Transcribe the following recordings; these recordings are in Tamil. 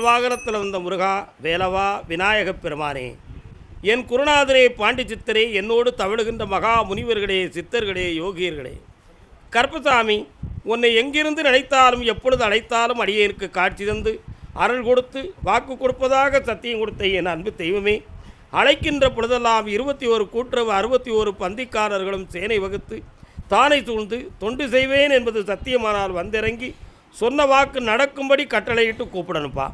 வாகனத்தில் வந்த முருகா வேலவா விநாயகப் பெருமானே என் குருநாதரே பாண்டி சித்தரே என்னோடு தவழுகின்ற மகா முனிவர்களே சித்தர்களே யோகியர்களே கருப்பசாமி உன்னை எங்கிருந்து நினைத்தாலும் எப்பொழுது அழைத்தாலும் அடியேனுக்கு காட்சி தந்து அருள் கொடுத்து வாக்கு கொடுப்பதாக சத்தியம் கொடுத்த என் அன்பு தெய்வமே அழைக்கின்ற பொழுதெல்லாம் இருபத்தி ஒரு கூட்டுறவு அறுபத்தி ஒரு பந்திக்காரர்களும் சேனை வகுத்து தானை சூழ்ந்து தொண்டு செய்வேன் என்பது சத்தியமானால் வந்திறங்கி சொன்ன வாக்கு நடக்கும்படி கட்டளையிட்டு கூப்பிடணுப்பா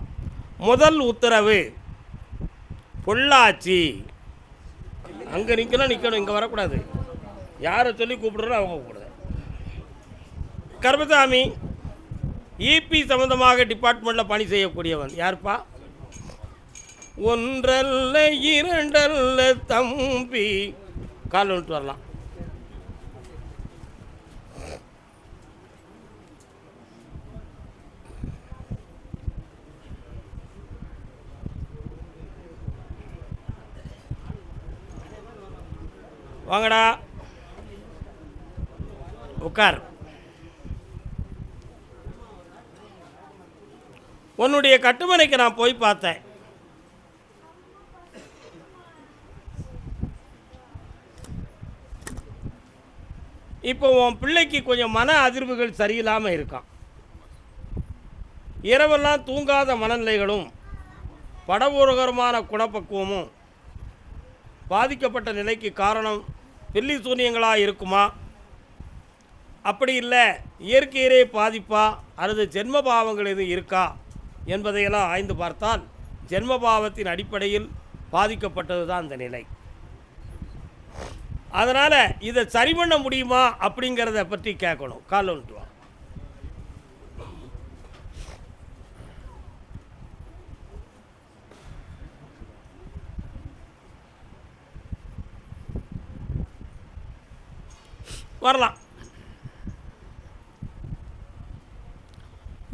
முதல் உத்தரவு பொள்ளாச்சி. அங்கே நிற்கணும் நிற்கணும் இங்கே வரக்கூடாது. யாரை சொல்லி கூப்பிடுறோ அவங்க கூப்பிடுது கர்மசாமி இபி சம்பந்தமாக டிபார்ட்மெண்ட்டில் பணி செய்யக்கூடியவன் யாருப்பா? ஒன்றல்ல இரண்டல்ல தம்பி. கால் வந்துட்டு வரலாம். வாங்கடா. உட்கார் உன்னுடைய கட்டுமனைக்கு நான் போய் பார்த்தேன். இப்போ உன் பிள்ளைக்கு கொஞ்சம் மன அதிர்வுகள் சரியில்லாமல் இருக்கான். இரவெல்லாம் தூங்காத மனநிலைகளும் படபூரகரமான குணப்பக்குவமும் பாதிக்கப்பட்ட நிலைக்கு காரணம் வெள்ளி சூனியங்களாக இருக்குமா? அப்படி இல்லை. இயற்கையிலே பாதிப்பா? அல்லது ஜென்ம பாவங்கள் எதுவும் இருக்கா? என்பதையெல்லாம் ஆய்ந்து பார்த்தால் ஜென்ம பாவத்தின் அடிப்படையில் பாதிக்கப்பட்டது தான் அந்த நிலை. அதனால் இதை சரி பண்ண முடியுமா அப்படிங்கிறத பற்றி கேட்கணும். கால் வந்துட்டு வா வரலாம்.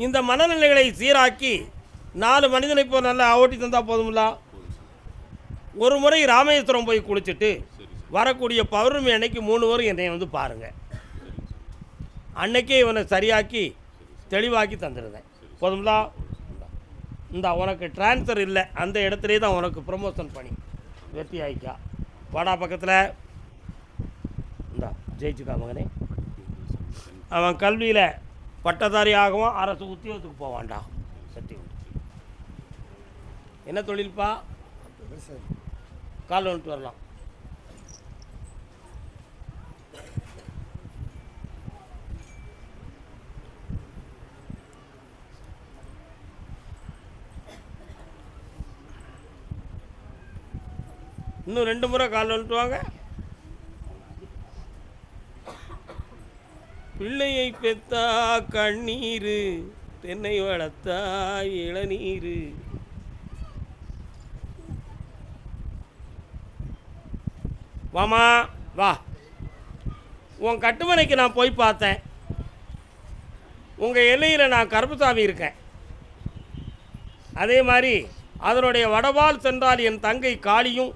இந்த மனநிலைகளை சீராக்கி நாலு மனிதனை இப்போ நல்லா ஓட்டி தந்தால் போதுமில்ல? ஒரு முறை ராமேஸ்வரம் போய் குளிச்சுட்டு வரக்கூடிய பௌர்ணமி அன்னைக்கு மூணு வரும் என்னை வந்து பாருங்கள் அன்னைக்கே இவனை சரியாக்கி தெளிவாக்கி தந்துடுறேன் போதுமில்லா? இந்த உனக்கு ட்ரான்ஸ்ஃபர் இல்லை. அந்த இடத்துலே தான் உனக்கு ப்ரொமோஷன் பண்ணி வெற்றி ஆயிக்கா வாடா பக்கத்தில். இந்தா. ஜெயிச்சுக்கா மகனே. அவன் கல்வியில் பட்டதாரி ஆகவும் அரசு உத்தியோகத்துக்கு போவான்டா சத்தியம். என்ன தொழில்ப்பா கால் வந்துட்டு வரலாம். இன்னும் ரெண்டு முறை கால் வந்துட்டு வாங்க. பிள்ளையை பெத்தா கண்ணீர் தென்னை வளர்த்தா இளநீர். வாமா வா. உன் கட்டுமனைக்கு நான் போய் பார்த்தேன். உங்கள் எல்லையில் நான் கருப்புசாமி இருக்கேன். அதே மாதிரி அதனுடைய வடவால் சென்றால் என் தங்கை காளியும்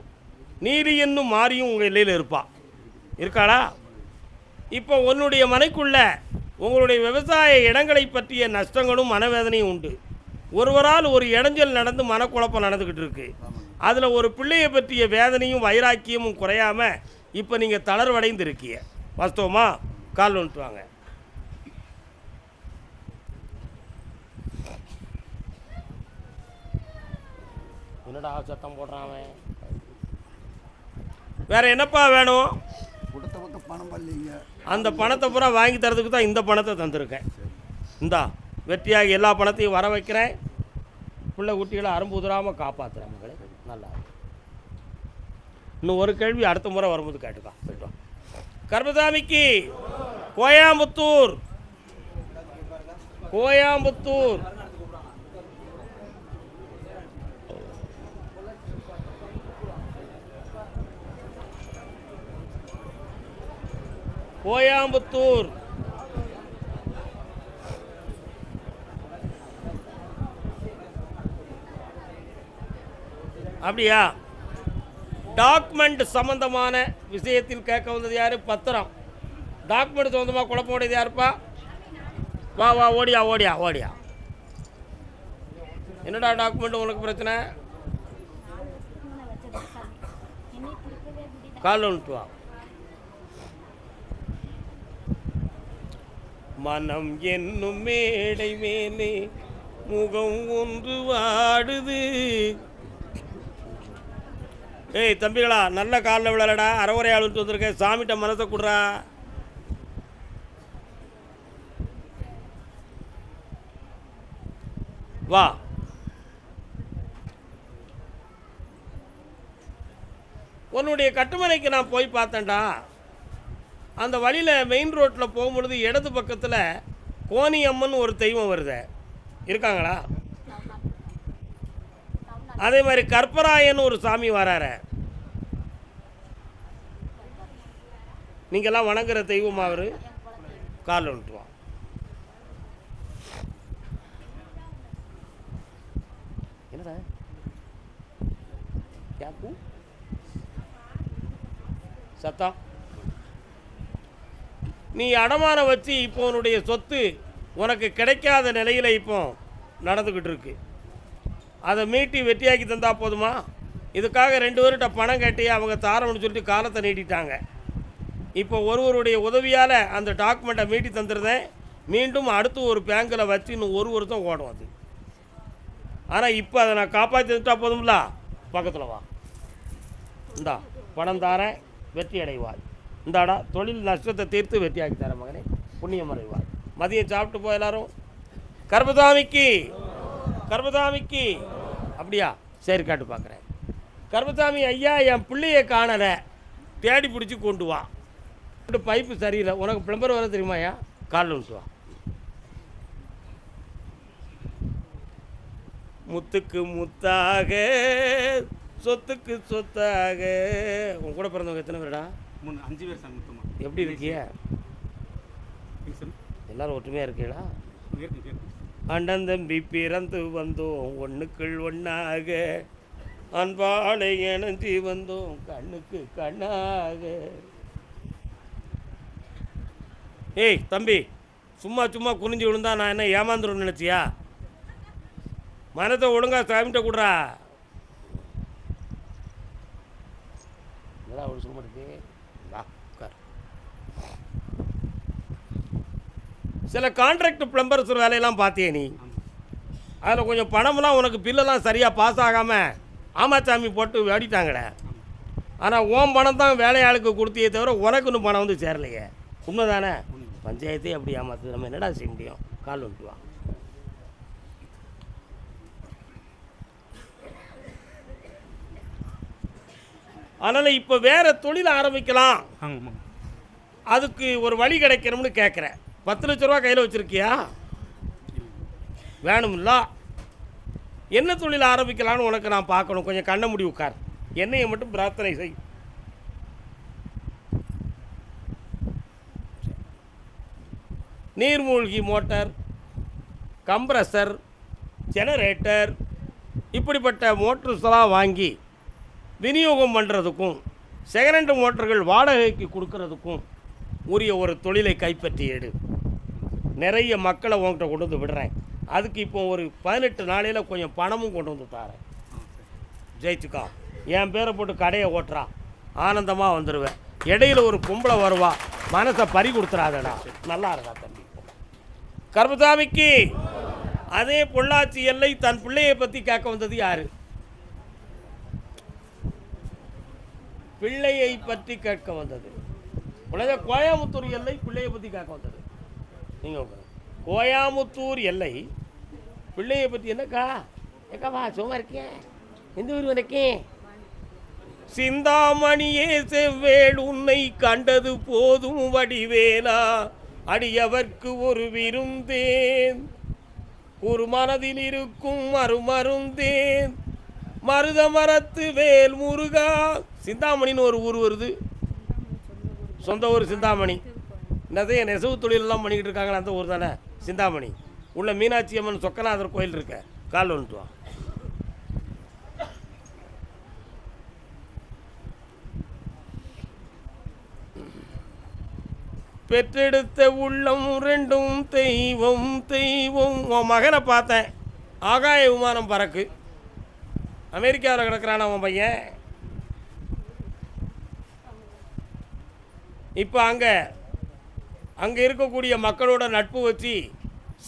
நீலி என்னும் மாறியும் உங்கள் எல்லையில் இருப்பா. இருக்காளா? இப்போ உன்னுடைய மனைக்குள்ள உங்களுடைய விவசாய இடங்களை பற்றிய நஷ்டங்களும் மனவேதனையும் உண்டு. ஒருவரால் ஒரு இடைஞ்சல் நடந்து மனக்குழப்பம் நடந்துக்கிட்டு இருக்கு. அதில் ஒரு பிள்ளையை பற்றிய வேதனையும் வைராக்கியமும் குறையாமல் இப்போ நீங்கள் தளர்வடைந்து இருக்கீங்க வாஸ்தவமா? கால் வந்துட்டு வாங்க. என்னடா சத்தம் போடுறான் அவன்? வேற என்னப்பா வேணும்? கொடுத்த பக்கம் பணம் வரலைங்க அந்த பணத்தை பூரா வாங்கி தரதுக்கு தான் இந்த பணத்தை தந்திருக்கேன். இந்தா வெற்றியாக எல்லா பணத்தையும் வர வைக்கிறேன். பிள்ளை குட்டிகளை அரும்புதுராமல் காப்பாற்றுறேன் மகளே. நல்லா இன்னும் ஒரு கேள்வி அடுத்த முறை வரும்போது கேட்டுக்கா போயிட்டு கர்மசாமிக்கு கோயம்புத்தூர். கோயம்புத்தூர். கோயாம்புத்தூர். அப்படியா? டாக்குமெண்ட் சம்பந்தமான விஷயத்தில் கேட்க வந்தது யாரு? பத்திரம். டாக்குமெண்ட் சம்பந்தமாக குழப்பம் உடையது யாருப்பா? வா வா ஓடியா ஓடியா ஓடியா. என்னடா டாக்குமெண்ட் உனக்கு பிரச்சனை? காலில் விட்டு வா. மனம் என்னும் மேடை மேலே முகம் ஒன்று வாடுது. ஏய் தம்பிகளா நல்ல காலில் விழலடா. அறவுரை ஆளுட்டு வந்திருக்கேன் சாமிகிட்ட மனசை கொடுறா. வா. உன்னுடைய கட்டுமனைக்கு நான் போய் பார்த்தேன்டா. அந்த வழியில் மெயின் ரோட்டில் போகும்பொழுது இடது பக்கத்தில் கோணியம்மன் ஒரு தெய்வம் வருது. இருக்காங்களா? அதே மாதிரி கற்பராயன் ஒரு சாமி வராரு. நீங்கள்லாம் வணங்குற தெய்வம் அவர்? காலில் விட்டுருவான் என்னடா சத்தம். நீ அடமானம் வச்சு இப்போ உன்னுடைய சொத்து உனக்கு கிடைக்காத நிலையில் இப்போ நடந்துக்கிட்டு இருக்கு. அதை மீட்டி வெட்டியாக்கி தந்தால் போதுமா? இதுக்காக ரெண்டு பேர்கிட்ட பணம் கட்டி அவங்க தாரம்னு சொல்லிட்டு காலத்தை நீட்டிட்டாங்க. இப்போ ஒருவருடைய உதவியால் அந்த டாக்குமெண்ட்டை மீட்டி தந்துருந்தேன். மீண்டும் அடுத்து ஒரு பேங்கில் வச்சு இன்னும் ஒரு வருஷம் ஓடும் அது. ஆனால் இப்போ அதை நான் காப்பாற்றி தந்துட்டா போதும்ல? பக்கத்தில் வா. இந்தா பணம் தாரேன் வெற்றி அடைவாய். இந்தாடா தொழில் நஷ்டத்தை தீர்த்து வெற்றியாக்கி தரேன் மகனே. புண்ணியம் அடைவாய். மதியம் சாப்பிட்டு போ எல்லாரும். கர்பதாமிக்கு கர்பதாமிக்கு அப்படியா? சரி காட்டு பார்க்குறேன். கர்பதாமி ஐயா என் பிள்ளையை காணலை. தேடி பிடிச்சி கொண்டு வா. பைப்பு சரியில்லை. உனக்கு பிளம்பர் வர தெரியுமாயா காலில் விட்டுவா முத்துக்கு முத்தாக சொத்துக்கு சொத்தாக. உன் கூட பிறந்தவங்க எத்தனை பேருடா? மூணு அஞ்சு பேர் சார் மொத்தமாக எப்படி இருக்கிய எல்லாரும் ஒற்றுமையாக இருக்கீங்களா? இருக்கு இருக்கு அண்ணன் தம்பி பிறந்து வந்தோம் ஒண்ணுக்குள் ஒண்ணாக. அன்பாளை இணைஞ்சி வந்தோம் கண்ணுக்கு கண்ணாக. ஏய் தம்பி சும்மா சும்மா குனிஞ்சு விழுந்தா நான் என்ன ஏமாந்துருன்னு நினச்சியா? மனத்தை ஒழுங்கா சாமிட்ட கொடுறா. ஒரு சும்மா இருக்கு வா உட்கார் சில கான்ட்ராக்ட் பிளம்பர்ஸ் வேலையெல்லாம் பார்த்தியே நீ. அதில் கொஞ்சம் பணமெல்லாம் உனக்கு பில்லெல்லாம் சரியாக பாஸ் ஆகாமல் ஆமாச்சாமி போட்டு வேடிட்டாங்கடே ஆனால் ஓம் பணம் தான் வேலையாளுக்கு கொடுத்தியே தவிர உனக்கு இன்னும் பணம் வந்து சேரலையே. உண்மைதானே? பஞ்சாயத்தே அப்படி ஏமாத்துது. நம்ம என்னடா செய்ய முடியும்? கால் வந்துட்டு அதனால் இப்போ வேறு தொழில் ஆரம்பிக்கலாம். அதுக்கு ஒரு வழி கிடைக்கணும்னு கேட்குறேன் பத்து லட்ச ரூபா கையில் வச்சுருக்கியா? வேணும்ல என்ன தொழில் ஆரம்பிக்கலாம்னு உனக்கு நான் பார்க்கணும். கொஞ்சம் கண்ண முடி உட்கார். என்னையை மட்டும் பிரார்த்தனை செய். நீர்மூழ்கி மோட்டார் கம்ப்ரஸர் ஜெனரேட்டர் இப்படிப்பட்ட மோட்டர்ஸ்லாம் வாங்கி விநியோகம் பண்ணுறதுக்கும் செகண்ட் மோட்டர்கள் வாடகைக்கு கொடுக்கறதுக்கும் உரிய ஒரு தொழிலை கைப்பற்றி எடு. நிறைய மக்களை உன்கிட்ட கொண்டு வந்து விடுறேன். அதுக்கு இப்போ ஒரு பதினெட்டு நாளையில் கொஞ்சம் பணமும் கொண்டு வந்து தரேன். ஜெயிச்சுக்கா. என் பேரை போட்டு கடையை ஓட்டுறா. ஆனந்தமாக வந்துடுவேன் இடையில ஒரு பொம்பளை வருவா. மனசை பறி கொடுத்துறாதடா. நல்லா இருக்கா தம்பி. கருமசாமிக்கு அதே பொள்ளாச்சி எல்லை தன் பிள்ளையை பற்றி கேட்க வந்தது யாரு? பிள்ளையை பற்றி கேட்க வந்தது. உலக கோயமுத்தூர் எல்லை பிள்ளையை பற்றி கேட்க வந்தது. நீங்கள் உட்காருங்க. கோயமுத்தூர் எல்லை பிள்ளையை பற்றி என்னக்கா? எக்காவா சும்மா இருக்கேன் எந்த ஊர் உனக்கு சிந்தாமணியே செவ்வேள் உன்னை கண்டது போதும் வடிவேலா அடியவர்க்கு ஒரு விருந்தேன். ஒரு மனதில் இருக்கும் மறுமருந்தேன். மருத மரத்து வேல் முருகா. சிந்தாமணின்னு ஒரு ஊர் வருது. சொந்த ஊர் சிந்தாமணி. நிறைய நெசவு தொழிலெல்லாம் பண்ணிக்கிட்டு இருக்காங்களே அந்த ஊர் தானே? சிந்தாமணி. உள்ள மீனாட்சி அம்மன் சொக்கநாதர் கோயில் இருக்க. கால் வந்துட்டு பெற்றெடுத்த உள்ளம் ரெண்டும் தெய்வம் தெய்வம். உன் மகனை பார்த்தேன். ஆகாய விமானம் பறக்கு. அமெரிக்காவில் கிடக்கிறான உன் பையன். இப்போ அங்கே அங்கே இருக்கக்கூடிய மக்களோட நட்பு வச்சு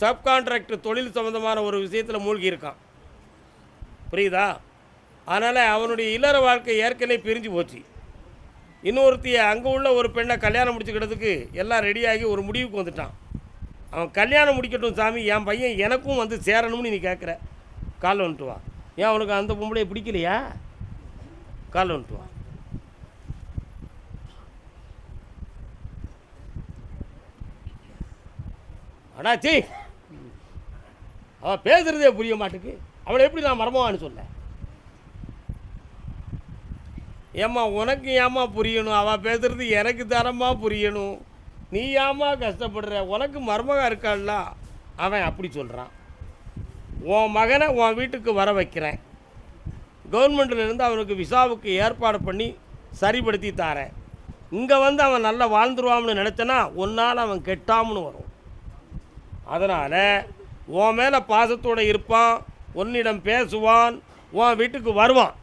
சப்கான்ட்ராக்ட் தொழில் சம்மந்தமான ஒரு விஷயத்தில் மூழ்கி இருக்கான் புரியுதா? அதனால் அவனுடைய இல்லற வாழ்க்கை ஏற்கனவே பிரிஞ்சு போச்சு. இன்னொருத்திய அங்கே உள்ள ஒரு பெண்ணை கல்யாணம் முடிச்சுக்கிறதுக்கு எல்லாம் ரெடியாகி ஒரு முடிவுக்கு வந்துட்டான். அவன் கல்யாணம் முடிக்கட்டும் சாமி என் பையன் எனக்கும் வந்து சேரணும்னு நீ கேட்குற கால் வந்துட்டு வா. ஏன் அவனுக்கு அந்த பொம்பளையை பிடிக்கலையா? கால் வந்துட்டு வா. அண்ணாச்சி அவன் பேசுறதே புரிய மாட்டுக்கு. அவளை எப்படி நான் மரமாவான்னு சொல்ல? ஏம்மா உனக்கு ஏம்மா புரியணும்? அவள் பேசுறது எனக்கு தரமா புரியணும்? நீ ஏமா கஷ்டப்படுற? உனக்கு மருமகன் இருக்காள்ல? அவன் அப்படி சொல்கிறான் உன் மகனை உன் வீட்டுக்கு வர வைக்கிறேன். கவர்மெண்ட்லேருந்து அவனுக்கு விசாவுக்கு ஏற்பாடு பண்ணி சரிப்படுத்தி தாரேன். இங்கே வந்து அவன் நல்லா வாழ்ந்துருவான்னு நினச்சனா ஒன்னால் அவன் கெட்டாமனு வரும். அதனால் உன் மேலே பாசத்தோடு இருப்பான் உன்னிடம் பேசுவான் உன் வீட்டுக்கு வருவான்.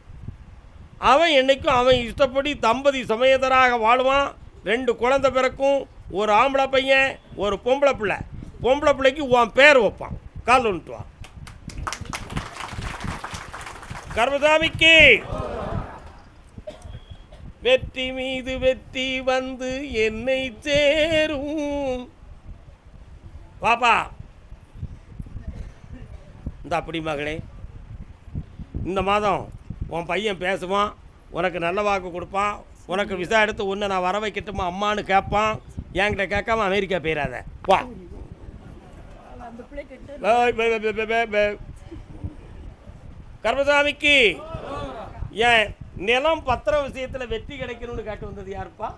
அவன் என்றைக்கும் அவன் இஷ்டப்படி தம்பதி சமயத்தராக வாழ்வான். ரெண்டு குழந்தை பிறக்கும் ஒரு ஆம்பளை பையன் ஒரு பொம்பளை பிள்ளை. பொம்பளை பிள்ளைக்கு உன் பேர் வைப்பான். கால் ஒன்றுவான் கர்மசாமிக்கு! வெற்றி மீது வெற்றி வந்து என்னை சேரும். வாப்பா. இந்த அப்படி மகளே. இந்த மாதம் உன் பையன் பேசுவான் உனக்கு நல்ல வாக்கு கொடுப்பான் உனக்கு விசா எடுத்து உன்னை நான் வர வைக்கட்டுமா அம்மான்னு கேட்பான் என்கிட்ட கேட்காம அமெரிக்கா போயிடாத வா. கர்மசாமிக்கு ஏன் நிலம் பத்திரம் விஷயத்தில் வெற்றி கிடைக்கணும்னு கேட்டு வந்தது யாருப்பா?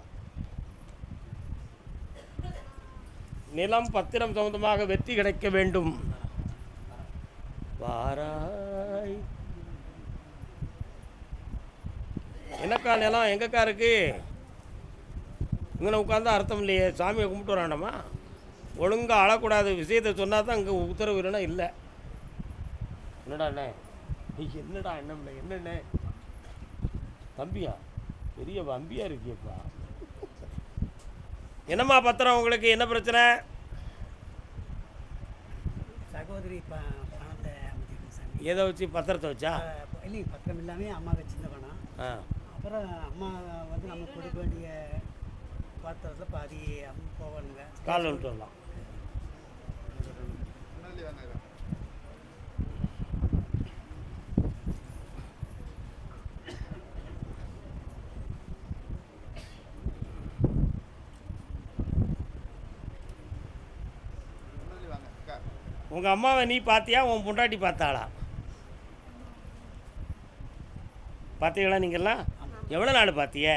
நிலம் பத்திரம் சம்பந்தமாக வெற்றி கிடைக்க வேண்டும். வாராய். என்னக்கா நிலம்? எங்கக்கா இருக்கு? இங்கே உட்காந்து அர்த்தம் இல்லையே. சாமியை கும்பிட்டு வராண்டாமா ஒழுங்காக அழக்கூடாது. விஷயத்தை சொன்னால் தான் இங்கே உத்தரவு இல்லைன்னா இல்லை. என்னடா அண்ணே? என்னடா என்ன என்னண்ணே? தம்பியா? பெரிய வம்பியா இருக்கியப்பா. என்னம்மா பத்திரம் உங்களுக்கு? என்ன பிரச்சனை? சகோதரி ப பணத்தை எதை வச்சு பத்திரத்தை வச்சா? இல்லைங்க பத்திரம் இல்லாமல் அம்மா வச்சிருந்த பணம். அப்புறம் அம்மா வந்து நம்ம கொடுக்க வேண்டிய பத்திரத்தில் பாதி அம்மா போவானுங்க. கால் வந்துட்டு வரலாம் உங்கள் அம்மாவை நீ பார்த்தியா உன் பொண்டாட்டி பார்த்தாளா? பார்த்தீங்களா நீங்கள்லாம் எவ்வளோ நாள் பார்த்திய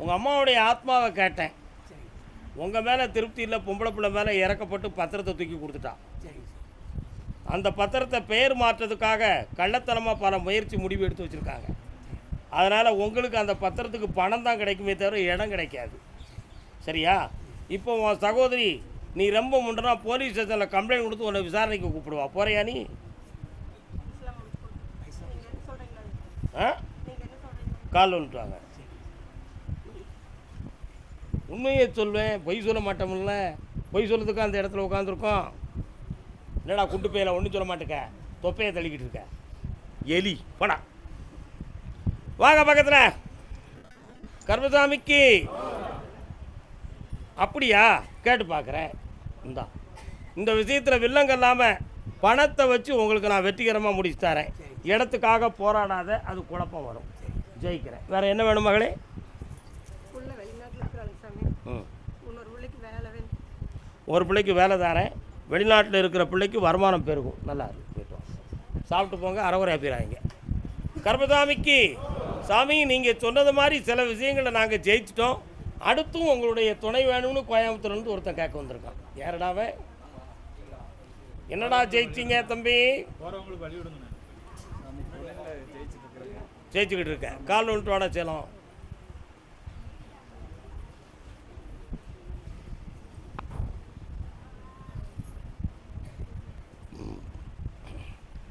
உங்கள் அம்மாவுடைய ஆத்மாவை கேட்டேன். உங்கள் மேலே திருப்தி இல்லை பொம்பளை பிள்ளை மேலே இறக்கப்பட்டு பத்திரத்தை தூக்கி கொடுத்துட்டான் அந்த பத்திரத்தை பெயர் மாற்றதுக்காக கள்ளத்தனமாக பல முயற்சி முடிவு எடுத்து வச்சுருக்காங்க. அதனால் உங்களுக்கு அந்த பத்திரத்துக்கு பணம் தான் கிடைக்குமே தவிர இடம் கிடைக்காது. சரியா? இப்போ உன் சகோதரி நீ ரொம்ப முண்டனா போலீஸ் ஸ்டேஷனில் கம்ப்ளைண்ட் கொடுத்து உன்னை விசாரணைக்கு கூப்பிடுவா. போறியா நீ? ஆ? கால் வந்துட்டாங்க உண்மையை சொல்வேன். பொய் சொல்ல மாட்டோம்ல. பொய் சொல்கிறதுக்கு அந்த இடத்துல உட்காந்துருக்கோம் என்னடா குண்டு பையில ஒன்றும் சொல்ல மாட்டேக்க. தொப்பையை தள்ளிக்கிட்டு இருக்க. எலி போடா. வாங்க பக்கத்தில். கர்மசாமிக்கு. அப்படியா? கேட்டு பார்க்குறேன். இந்தா. இந்த விஷயத்தில் வில்லங்க இல்லாமல் பணத்தை வச்சு உங்களுக்கு நான் வெற்றிகரமாக முடிச்சு தரேன். இடத்துக்காக போராடாத அது குழப்பம் வரும். ஜெயிக்கிறேன். வேறு என்ன வேணும் மகளே? உள்ள வெளிநாட்டில் இருக்கிறாங்க சாமி ம். இன்னொரு பிள்ளைக்கு வேலை வேணும். ஒரு பிள்ளைக்கு வேலை தரேன். வெளிநாட்டில் இருக்கிற பிள்ளைக்கு வருமானம் பெருகும். நல்லா இருக்கு. போயிட்டு. சாப்பிட்டு போங்க. அறகுறையாக போயிடாதீங்க. கர்மசாமிக்கு சாமி நீங்கள் சொன்னது மாதிரி சில விஷயங்களை நாங்கள் ஜெயிச்சிட்டோம். அடுத்தும் உங்களுடைய துணை வேணும்னு கோயம்புத்தூர்னு ஒருத்தன் கேட்க வந்திருக்கான். யாரடாவே என்னடா ஜெயிச்சிங்க தம்பி? ஜெயிச்சுக்கிட்டு இருக்கேன் கால் ஒன்று வாட சேலம்.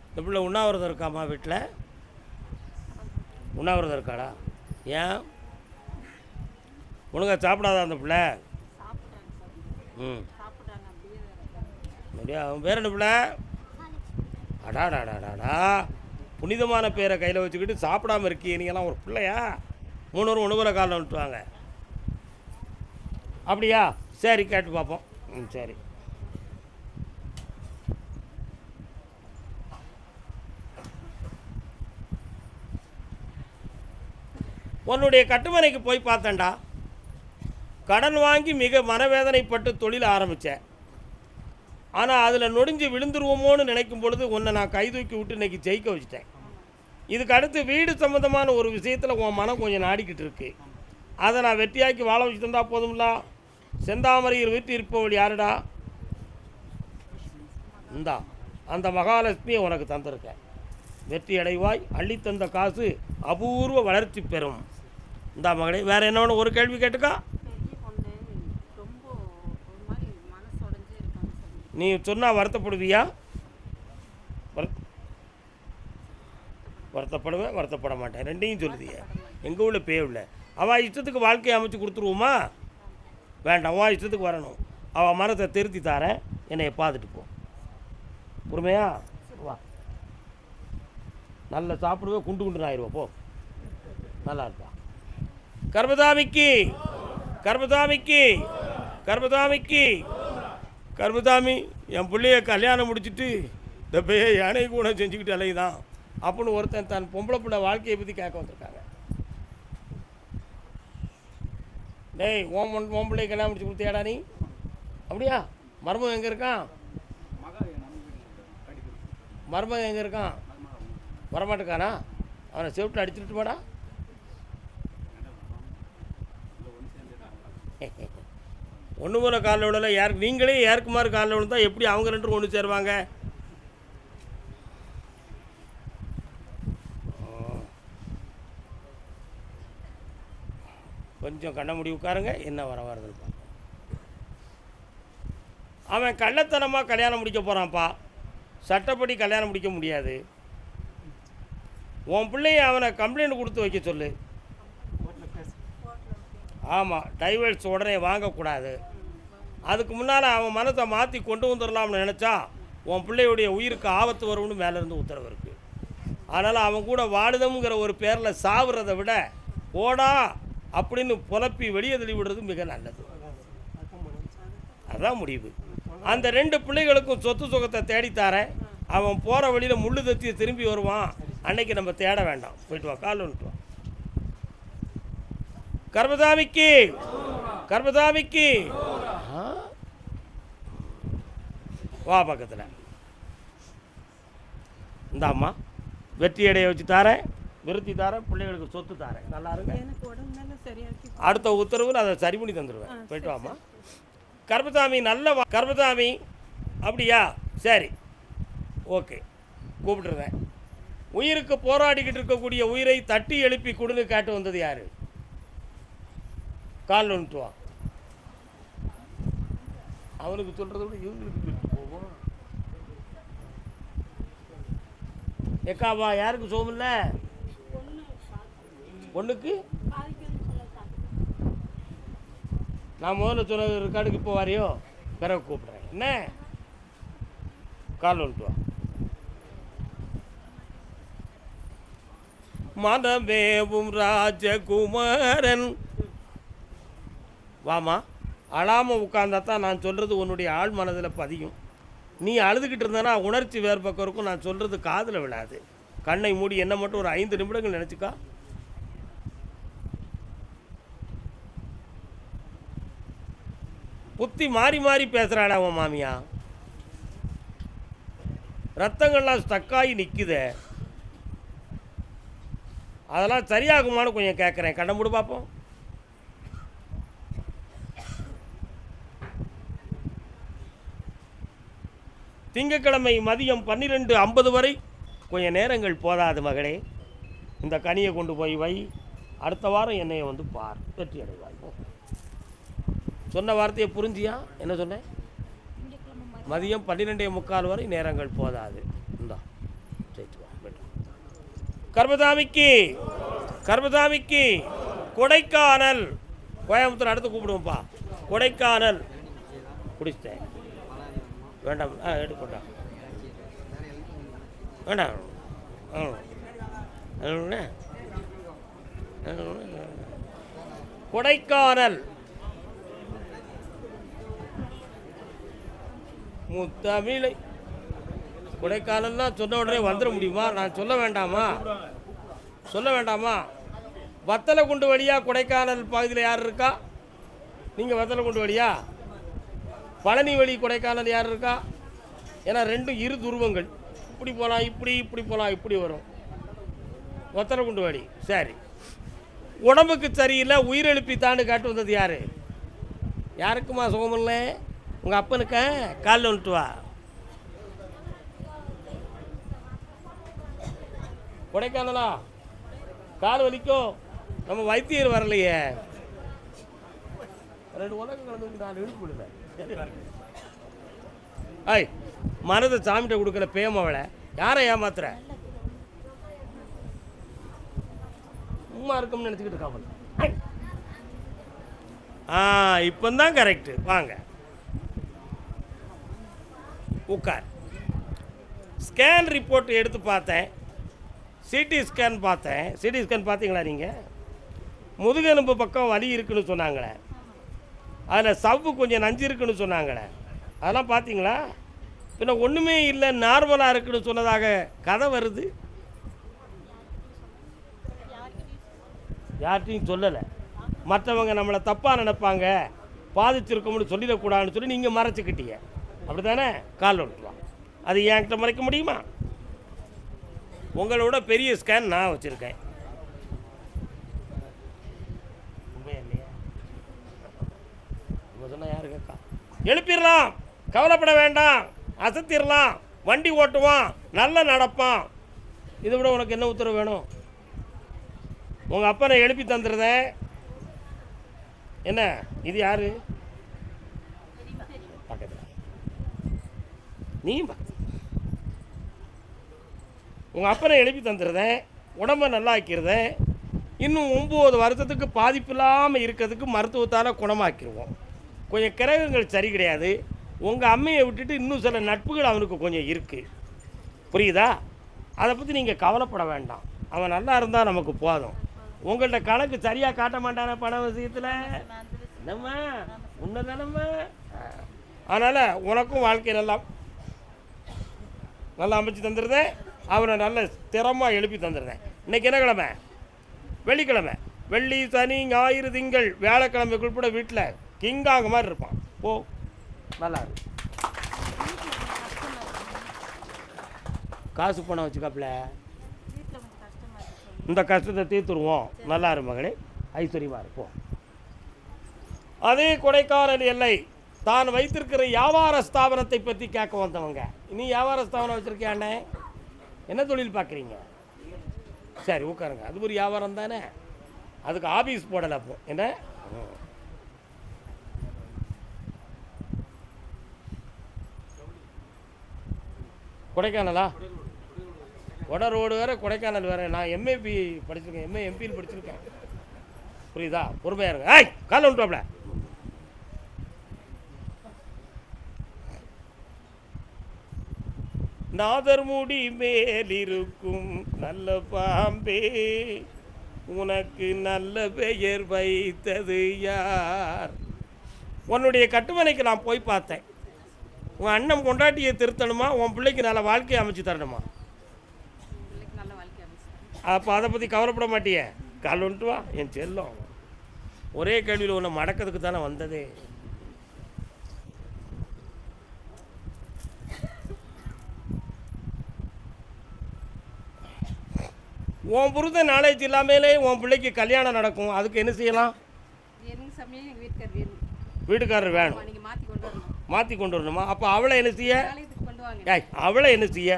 இந்த பிள்ளை உண்ணாவிரதம் இருக்காமா வீட்டில்? உண்ணாவிரதம் இருக்காடா? ஏன்? ஒழுங்கா சாப்பிடாதா அந்த பிள்ளை? ம். அப்படியா? அவன் பேர் என்ன பிள்ளை? அடாடாடாடாடா புனிதமான பேரை கையில் வச்சுக்கிட்டு சாப்பிடாம இருக்கீங்க நீங்களாம் ஒரு பிள்ளையா? மூணு வரும் ஒன்று காலில் விட்டுவாங்க அப்படியா? சரி கேட்டு பார்ப்போம். ம் சரி. உன்னுடைய கட்டுமனைக்கு போய் பார்த்தேன்டா. கடன் வாங்கி மிக மனவேதனைப்பட்டு தொழில் ஆரம்பித்தேன் ஆனால் அதில் நொடிஞ்சு விழுந்துருவோமோன்னு நினைக்கும் பொழுது உன்னை நான் கைதூக்கி விட்டு இன்னைக்கு ஜெயிக்க வச்சுட்டேன். இதுக்கு அடுத்து வீடு சம்மந்தமான ஒரு விஷயத்தில் உன் மனம் கொஞ்சம் நாடிக்கிட்டு இருக்கு. அதை நான் வெற்றியாக்கி வாழ வச்சு தந்தா போதும்ல? செந்தாமரையில் வீட்டு இருப்பவள் யாருடா? இந்தா அந்த மகாலட்சுமியை உனக்கு தந்திருக்கேன். வெற்றி அடைவாய் அள்ளித்தந்த காசு அபூர்வ வளர்ச்சி பெறும். இந்தா மகளே வேறு என்ன வேணும்? ஒரு கேள்வி கேட்டுக்கா. நீ சொன்னால் வருத்தப்படுவியா? வருத்தப்படுவேன் வருத்தப்பட மாட்டேன். ரெண்டையும் சொல்லுதியே. எங்கள் உள்ள பே உள்ள அவள் இஷ்டத்துக்கு வாழ்க்கையை அமைச்சு கொடுத்துருவோமா? வேண்டாம் அவள் இஷ்டத்துக்கு வரணும். அவள் மனத்தை திருத்தி தாரேன். என்னை பார்த்துட்டு போ. பொறுமையா? வா. நல்லா சாப்பிடுவேன் குண்டு குண்டு ஆயிடுவோம் போ. நல்லா இருப்பா கர்மதாமிக்கு கர்மதாமிக்கு கர்மதாமிக்கு. கர்மதாமி என் பிள்ளைய கல்யாணம் முடிச்சிட்டு இந்த பைய யானை கூட செஞ்சுக்கிட்டு அலையுதான். அப்படின்னு ஒருத்தன் தன் பொம்பளை பிள்ளை வாழ்க்கையை பற்றி கேட்க வந்திருக்காங்க. டேய் ஓம் பொன் ஓம் பிள்ளைய கல்யாணம் முடிச்சு கொடுத்தியாடா நீ? அப்படியா? மர்மம் எங்கே இருக்கான்? மர்மம் எங்கே இருக்கான்? வரமாட்டேக்கானா? அவனை செவிட்டில் அடிச்சுட்டுமாடா ஒன்று முறை காலில் விடல யாருக்கு நீங்களே ஏற்குமாறு காலில் விழுந்தால் எப்படி அவங்க ரெண்டு ஒன்று சேருவாங்க? கொஞ்சம் கண்ண முடி உட்காருங்க. என்ன வர வரதுன்னு பார்ப்போம் அவன் கள்ளத்தனமாக கல்யாணம் முடிக்க போகிறான்ப்பா சட்டப்படி கல்யாணம் முடிக்க முடியாது. உன் பிள்ளைய அவனை கம்ப்ளைண்ட் கொடுத்து வைக்க சொல்லு. ஆமாம் டைவர்ஸ் உடனே வாங்கக்கூடாது. அதுக்கு முன்னால் அவன் மனத்தை மாற்றி கொண்டு வந்துடலாம்னு நினச்சா உன் பிள்ளையுடைய உயிருக்கு ஆபத்து வரும்னு மேலேருந்து உத்தரவு இருக்குது அதனால் அவன் கூட வாழுதம்ங்கிற ஒரு பேரில் சாவுறதை விட ஓடா அப்படின்னு புலப்பி வெளியே தள்ளி விடுறது மிக நல்லது. அதுதான் முடிவு. அந்த ரெண்டு பிள்ளைகளுக்கும் சொத்து சுகத்தை தேடித்தாரேன் அவன் போகிற வழியில் முள்ளு தத்தி திரும்பி வருவான். அன்னைக்கு நம்ம தேட வேண்டாம். போயிட்டு வா கால் வந்துட்டு கர்மதாமிக்கு கர்மதாமிக்கு? வா பக்கத்தில். இந்த அம்மா வெற்றி அடைய வச்சு தாரேன் விருத்தி தாரேன் பிள்ளைகளுக்கு சொத்து தாரேன். நல்லா சரியாக்கி அடுத்த உத்தரவில் அதை சரி பண்ணி தந்துடுவேன். போயிட்டு வாம்மா. கர்மசாமி நல்ல கர்மசாமி அப்படியா? சரி. ஓகே. கூப்பிட்டுருந்தேன் உயிருக்கு போராடிக்கிட்டு இருக்கக்கூடிய உயிரை தட்டி எழுப்பி கொடுன்னு கேட்டு வந்தது யாரு? காலில் வந்துட்டு அவனுக்கு சொல்கிறத விட இவங்களுக்கு சொல்லிட்டு போவோம் எக்காவா யாருக்கு சோமில்ல பொண்ணுக்கு? நான் முதல்ல சொன்ன ரெக்கார்டுக்கு இப்போ வாரியோ? பிறகு கூப்பிட்றேன். என்ன? கால் வந்துட்டு வா. மனமேவும் ராஜகுமாரன் வாமா அழாமல் உட்கார்ந்தா தான் நான் சொல்கிறது உன்னுடைய ஆழ் மனதில் பதியும். நீ அழுதுகிட்டு இருந்தனா உணர்ச்சி வேறு பக்கம் இருக்கும் நான் சொல்கிறது காதில் விழாது. கண்ணை மூடி என்ன மட்டும் ஒரு ஐந்து நிமிடங்கள் நினச்சிக்கா. புத்தி மாறி மாறி பேசுகிறாடா உன் மாமியா. ரத்தங்கள்லாம் ஸ்டக்காகி நிற்குதே அதெல்லாம் சரியாகுமான்னு கொஞ்சம் கேட்குறேன் கண்ணை மூடு பார்ப்போம் திங்கட்கிழமை மதியம் பன்னிரெண்டு ஐம்பது வரை. கொஞ்சம் நேரங்கள் போதாது மகளே. இந்த கனியை கொண்டு போய் வை. அடுத்த வாரம் என்னையை வந்து பார். வெற்றி அடைவாய். சொன்ன வார்த்தையை புரிஞ்சியா? என்ன சொன்னேன் மதியம் பன்னிரெண்டே முக்கால் வரை நேரங்கள் போதாது. இந்தா கர்மதாமிக்கு கர்மதாமிக்கு கொடைக்கானல். கோயம்புத்தூர் அடுத்து கூப்பிடுவோம்ப்பா. கொடைக்கானல். குடிச்சிட்டேன். வேண்டாம். ஆ எடுக்கட்டா வேண்டாம். ஆ. அதுன்னு, கொடைக்கானல். முத்தமிழை. கொடைக்கானல்லாம் சொன்ன உடனே வந்துட முடியுமா? நான் சொல்ல வேண்டாமா? சொல்ல வேண்டாமா? வத்தலை குண்டு வழியா கொடைக்கானல் பகுதியில் யார் இருக்கா? நீங்கள் வத்தலை குண்டு வழியா? பழனி வழி கொடைக்கானல் யார் இருக்கா? ஏன்னா ரெண்டும் இரு துருவங்கள். இப்படி போகலாம் இப்படி இப்படி போகலாம் இப்படி வரும். ஒத்தனை வழி. சரி. உடம்புக்கு சரியில்லை உயிரெழுப்பி தாண்டு காட்டு வந்தது யார்? யாருக்குமா சுகமில்லை உங்கள் அப்பனுக்க காலில் வந்துட்டு வா. கொடைக்கானலா? கால் வலிக்கும் நம்ம வைத்தியர் வரலையே. ரெண்டு உலகம் கலந்து நான் எழுப்பிவிடுவேன் ஐய் மனதை சாமிகிட்ட கொடுக்குற பேமவளை யாரை ஏமாத்துற? சும்மா இருக்கும்னு நினச்சிக்கிட்டு இருக்காமல் ஆ இப்போ தான் கரெக்டு வாங்க. உட்கார். ஸ்கேன் ரிப்போர்ட் எடுத்து பார்த்தேன். சிடி ஸ்கேன் பார்த்தேன். சிடி ஸ்கேன் பார்த்தீங்களா நீங்கள் முதுகெலும்பு பக்கம் வலி இருக்குன்னு சொன்னாங்களே. அதில் சவ்வு கொஞ்சம் நஞ்சு இருக்குன்னு சொன்னாங்களே. அதெல்லாம் பார்த்தீங்களா பின்ன ஒன்றுமே இல்லை நார்மலாக இருக்குன்னு சொன்னதாக கதை வருது. யார்கிட்டையும் சொல்லலை. மற்றவங்க நம்மளை தப்பாக நினைப்பாங்க. பாதிச்சிருக்கோம்னு சொல்லிடக்கூடாதுன்னு சொல்லி நீங்கள் மறைச்சிக்கிட்டீங்க. அப்படி தானே கால் விட்டுருவான் அது என்கிட்ட மறைக்க முடியுமா? உங்களோட பெரிய ஸ்கேன் நான் வச்சுருக்கேன் உண்மையா இல்லையா இவன் சொன்னா யாரு கேட்கா எழுப்பிடலாம். கவலைப்பட வேண்டாம். அசத்திடலாம். வண்டி ஓட்டுவான். நல்லா நடப்பான். இதை விட உனக்கு என்ன உத்தரவு வேணும்? உங்கள் அப்பனை எழுப்பி தந்துடுதேன் என்ன? இது யாரு? பக்கத்தில். நீயும் பக்கத்தில். உங்கள் அப்பனை எழுப்பி தந்துடுறேன் உடம்ப நல்லா ஆக்கிடுறேன் இன்னும் ஒம்பது வருஷத்துக்கு பாதிப்பு இல்லாமல் இருக்கிறதுக்கு மருத்துவத்தால் குணமாக்கிடுவோம். கொஞ்சம் கிரகங்கள் சரி கிடையாது. உங்கள் அம்மையை விட்டுட்டு இன்னும் சில நட்புகள் அவனுக்கு கொஞ்சம் இருக்குது புரியுதா? அதை பற்றி நீங்கள் கவலைப்பட வேண்டாம். அவன் நல்லா இருந்தால் நமக்கு போதும். உங்கள்கிட்ட கணக்கு சரியாக காட்ட மாட்டானே பண விஷயத்தில்? நம்ம உன்னதானம்மா? அதனால் உனக்கும் வாழ்க்கை நல்லா நல்லா அமைச்சு தந்துடுறேன் அவனை நல்ல ஸ்திரமாக எழுப்பி தந்துடுறேன் இன்றைக்கி என்ன கிழமை? வெள்ளிக்கிழமை. வெள்ளி சனி ஞாயிறு திங்கள் வியாழக்கிழமைக்குள் கூட வீட்டில் கிங்காங்க மாதிரி இருப்பான். போ. நல்லா இருக்கு. காசு பணம் வச்சுக்காப்புல. இந்த கஷ்டத்தை தீர்த்துருவோம். நல்லா இரு மகளே ஐஸ்வர்யமாக இருப்போம் அதே கொடைக்கானல் எல்லை. தான் வைத்திருக்கிற வியாபார ஸ்தாபனத்தை பற்றி கேட்க வந்தவங்க. நீ வியாபார ஸ்தாபனம் வச்சுருக்கியாண்ணே என்ன தொழில் பார்க்குறீங்க? சரி உட்காருங்க. அது ஒரு வியாபாரம் தானே. அதுக்கு ஆபீஸ் போடலை அப்போ என்ன? கொடைக்கானலா? வட ரோடு வேறு கொடைக்கானல் வேறு. நான் எம்ஏபி படிச்சிருக்கேன். எம்ஏ எம்பியில் படிச்சிருக்கேன். புரியுதா? பொறுமையாக இருங்க. ஏய் காலை விட்டுவாப்ல நாதர்முடி மேலிருக்கும் நல்ல பாம்பே. உனக்கு நல்ல பெயர் வைத்தது யார்? உன்னுடைய கட்டுமனைக்கு நான் போய் பார்த்தேன். உன் அண்ணன் கொண்டாட்டியை திருத்தணுமா? உன் பிள்ளைக்கு நல்ல வாழ்க்கையை அமைச்சு தரணுமா? அப்போ அதை பற்றி கவலைப்பட மாட்டியே? கால் வந்துட்டு வா என் செல்லம். ஒரே கேள்வியில் உன்னை மடக்கிறதுக்கு தானே வந்ததே. உன் புருஷன் நாலேஜ் இல்லாமலே உன் பிள்ளைக்கு கல்யாணம் நடக்கும். அதுக்கு என்ன செய்யலாம்? வீட்டுக்காரர் வேணும். நீங்கள் மாற்றி கொண்டு வரணும்? அப்போ அவளை என்ன செய்ய? ஏய் அவளை என்ன செய்ய?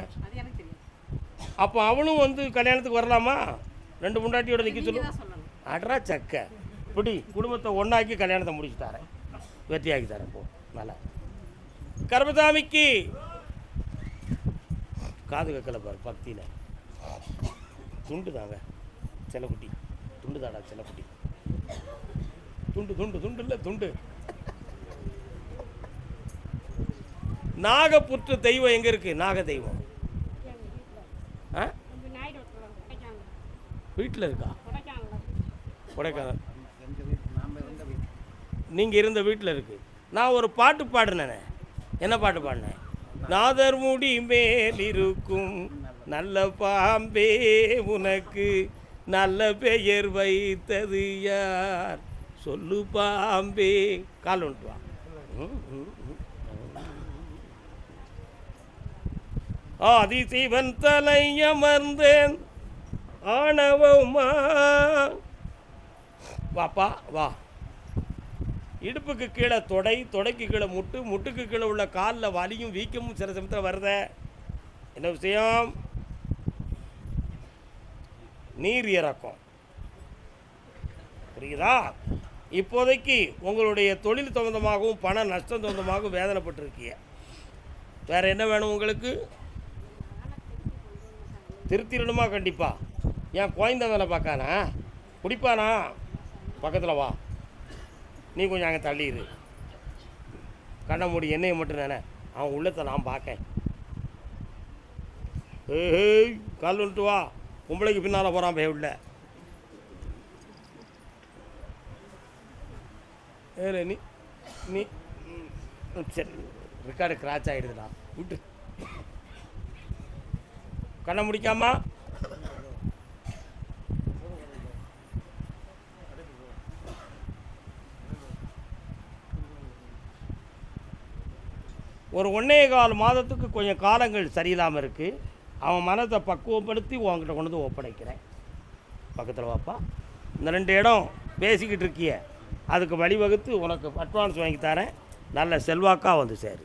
அப்போ அவளும் வந்து கல்யாணத்துக்கு வரலாமா? ரெண்டு முண்டாட்டியோட நிற்க சொல்லு. அட்ரா சக்க. இப்படி குடும்பத்தை ஒன்றாக்கி கல்யாணத்தை முடிச்சு தரேன். வெற்றியாக்கி தரேன் போ. நல்லா. கர்மசாமிக்கு காது கேட்கல பாரு பக்தியில். துண்டு தாங்க. செல்லக்குட்டி. துண்டு தாடா செல்லக்குட்டி. துண்டு துண்டு துண்டு இல்லை துண்டு. நாகப்புற்று தெய்வம் எங்கே இருக்குது நாக தெய்வம் வீட்டில் ஆ? வீட்டில் இருக்கா? கொடைக்கானல். நீங்கள் இருந்த வீட்டில் இருக்கு. நான் ஒரு பாட்டு பாடினேனே. என்ன பாட்டு பாடினேன் நாதர் முடி மேல் இருக்கும் நல்ல பாம்பே உனக்கு நல்ல பெயர் வைத்தது யார்? சொல்லு பாம்பே. கால் வந்துட்டு வா ம், ம், ம். ஆதிசிவன் தலை அமர்ந்தேன் ஆணவமா வாப்பா வா. இடுப்புக்கு கீழே தொடை தொடைக்கு கீழே முட்டு முட்டுக்கு கீழே உள்ள காலில் வலியும் வீக்கமும் சில சமயத்தில் வருதே. என்ன விஷயம்? நீர் இறக்கம். புரியுதா? இப்போதைக்கு உங்களுடைய தொழில் சம்பந்தமாகவும் பண நஷ்டம் சம்பந்தமாகவும் வேதனைப்பட்டிருக்கீங்க. வேறு என்ன வேணும் உங்களுக்கு? திருத்திடணுமா கண்டிப்பாக ஏன் குழந்த வேலை பார்க்கானா? குடிப்பானா? பக்கத்தில் வா. நீ கொஞ்சம் அங்கே தள்ளிடு கண்ணை மூடி என்னையை மட்டும் தானே? அவன் உள்ளத்தை நான் பார்க்கேன். ஏய் கால் வந்துட்டு வா. பொம்பளைக்கு பின்னால் போகிறான் பய உள்ள. நீ நீ சரி. ரெக்கார்டு கிராச் ஆகிடுதுடா விட்டு. கண்ணை முடிக்காமா. ஒரு ஒன்றே கால் மாதத்துக்கு கொஞ்சம் காலங்கள் சரியில்லாமல் இருக்குது அவன் மனதை பக்குவப்படுத்தி உன்கிட்ட கொண்டு வந்து ஒப்படைக்கிறேன். பக்கத்தில் வாப்பா. இந்த ரெண்டு இடம் பேசிக்கிட்டு இருக்கிய. அதுக்கு வழிவகுத்து உனக்கு அட்வான்ஸ் வாங்கி தரேன். நல்ல செல்வாக்காக வந்து சேரு.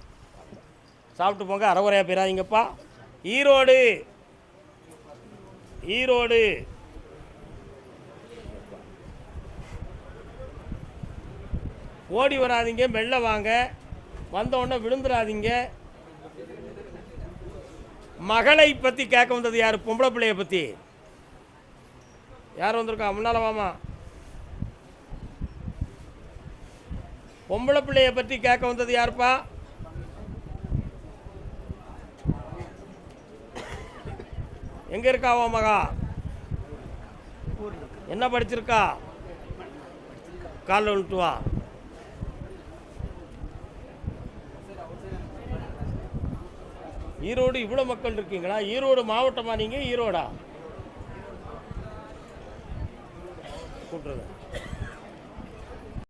சாப்பிட்டு போங்க. அறகுறையாக போயிடாதீங்கப்பா. ஈரோடு. ஈரோடு. ஓடி வராதீங்க மெல்ல வாங்க. வந்த உடனே விழுந்துடாதீங்க மகளை பற்றி கேட்க வந்தது யார்? பொம்பளை பிள்ளைய பற்றி யார் வந்திருக்கா? முன்னால் வாமா. பொம்பளை பிள்ளைய பற்றி கேட்க வந்தது யாருப்பா? எங்கே இருக்கா உன் மகா? என்ன படிச்சிருக்கா? காலில் விட்டு வா. ஈரோடு இவ்வளோ மக்கள் இருக்கீங்களா? ஈரோடு மாவட்டமா நீங்கள் ஈரோடா? கூட்டுறது